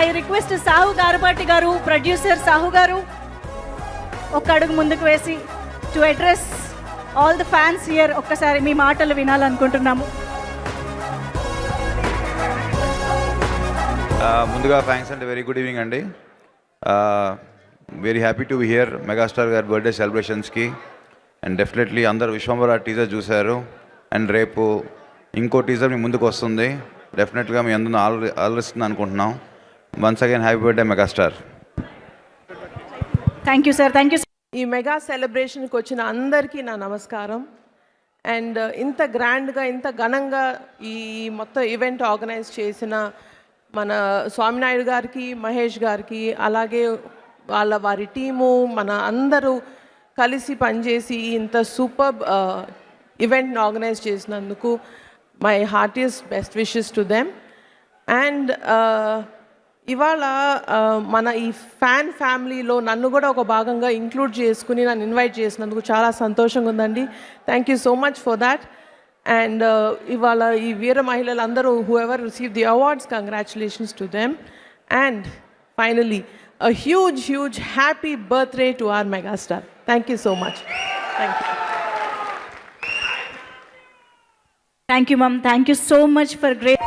I request Sahu గారుపాటి గారు producer Sahu గారు ఒక అడుగు ముందుకు వేసి to address all the fans here ఒక్కసారి మీ మాటలు వినాలనుకుంటున్నాము. Uh, ముందుగా థ్యాంక్స్ అండి వెరీ గుడ్ ఈవినింగ్ అండి. Very happy to be here megastar గారి బర్త్డే సెలబ్రేషన్స్కి అండ్ డెఫినెట్లీ అందరు విశ్వంబర టీజర్ చూశారు. అండ్ రేపు ఇంకో టీజర్ మీ ముందుకు వస్తుంది. డెఫినెట్గా మీ అందరూ ఆల్ ఆలరిస్తుంది అనుకుంటున్నాం. Once again happy birthday megastar thank you sir thank you ఈ మెగా సెలబ్రేషన్కి వచ్చిన అందరికీ నా నమస్కారం. అండ్ ఇంత గ్రాండ్గా ఇంత ఘనంగా ఈ మొత్తం ఈవెంట్ ఆర్గనైజ్ చేసిన మన స్వామినాయుడు గారికి మహేష్ గారికి అలాగే వాళ్ళ వారి టీము మన అందరూ కలిసి పనిచేసి ఇంత సూపర్ ఈవెంట్ని ఆర్గనైజ్ చేసినందుకు my heartiest best wishes to them. And ఇవాళ మన ఈ ఫ్యాన్ ఫ్యామిలీలో నన్ను కూడా ఒక భాగంగా ఇంక్లూడ్ చేసుకుని నన్ను ఇన్వైట్ చేసినందుకు చాలా సంతోషంగా ఉందండి. Thank you so much for that and ఇవాళ ఈ వీర మహిళలందరూ who ever receive the awards congratulations to them and finally a huge huge happy birthday to our megastar thank you so much thank you thank you ma'am thank you so much for great